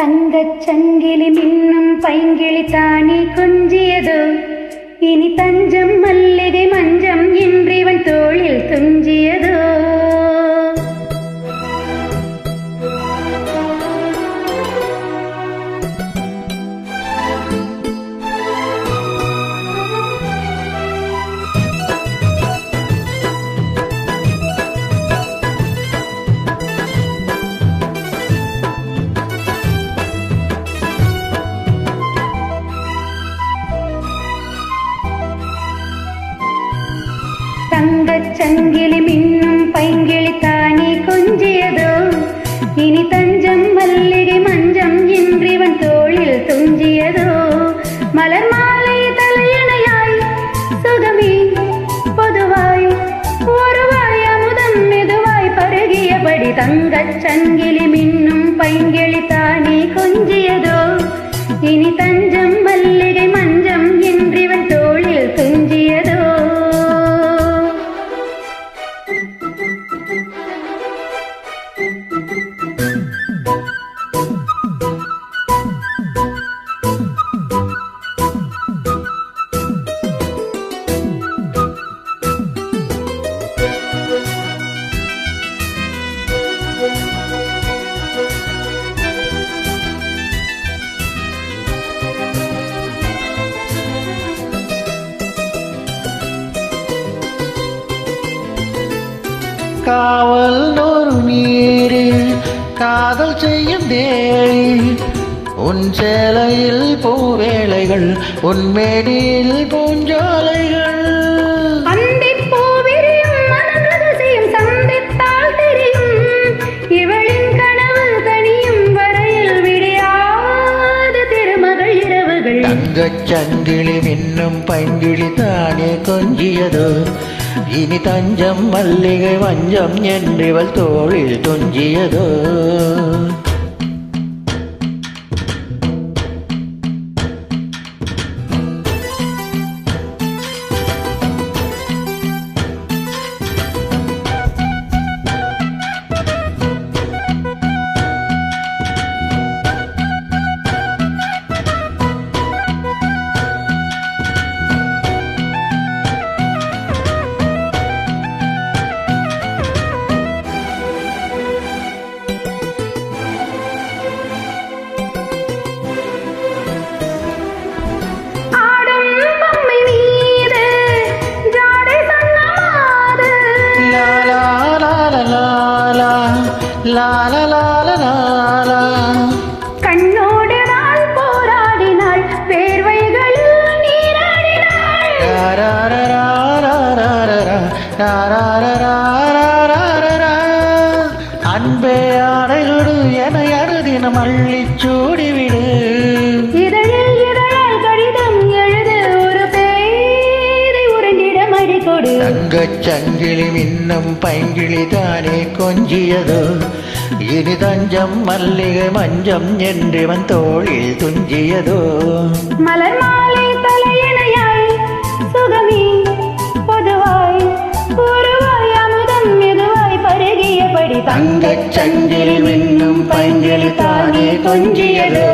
തങ്കച്ചങ്കിലി മിന്നും പൈങ്കിളി താനീ കൊഞ്ചിയതോ. ഇനി തഞ്ചമ്മൽ சங்கிலி மின்னும் பைங்கிழி தானே கொஞ்சியதோ? இனி தஞ்சம் மல்லிகை மஞ்சம் இன்றிவன் தோளில் துஞ்சியதோ மலர் மாலை தலையணையாய் சுகமே பொதுவாய் ஒருவாய் அமுதம் மெதுவாய் பருகியபடி தங்கச் சங்கிலி மின்னும் பைங்கிழி தானே கொஞ்சியதோ? இனி காவல் ஒரு நீரு காதல் செய்யும் தேடி. உன் சேலையில் பூவேளைகள் உன் மேடியில் பூஞ்சோலைகள். தங்கச் சங்கிலி மின்னும் பங்கிழி தானே கொஞ்சியதோ? ഇനി തഞ്ചം മല്ലിക വഞ്ചം എന്നിവൾ തോളിൽ തുഞ്ചിയതോ? கண்ணோடு நாள் போராடினாள் வேர்வைகளில் நீராடினாள். அன்பே ஆடைகொடு என அறுதினம் அள்ளி சூடிவிடு. കൊഞ്ചിയോട് തങ്കച്ചങ്കിളി മിന്നും പൈങ്കിളി താനെ കൊഞ്ചിയതോ? ഇനി തഞ്ചം മല്ലിക മഞ്ചം എന്റെവൻ തോളിൽ തുഞ്ചിയതോ? മലർമാലി തങ്കച്ചങ്കിളി മിന്നും പൈങ്കിളി താനെ കൊഞ്ചിയതോ?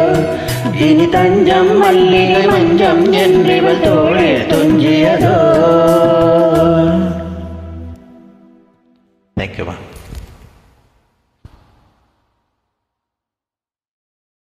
ഇനി തഞ്ചം മല്ലിക മഞ്ചം എന്റെവൻ തോളിൽ തുഞ്ചിയതോ? Thank you, ma'am.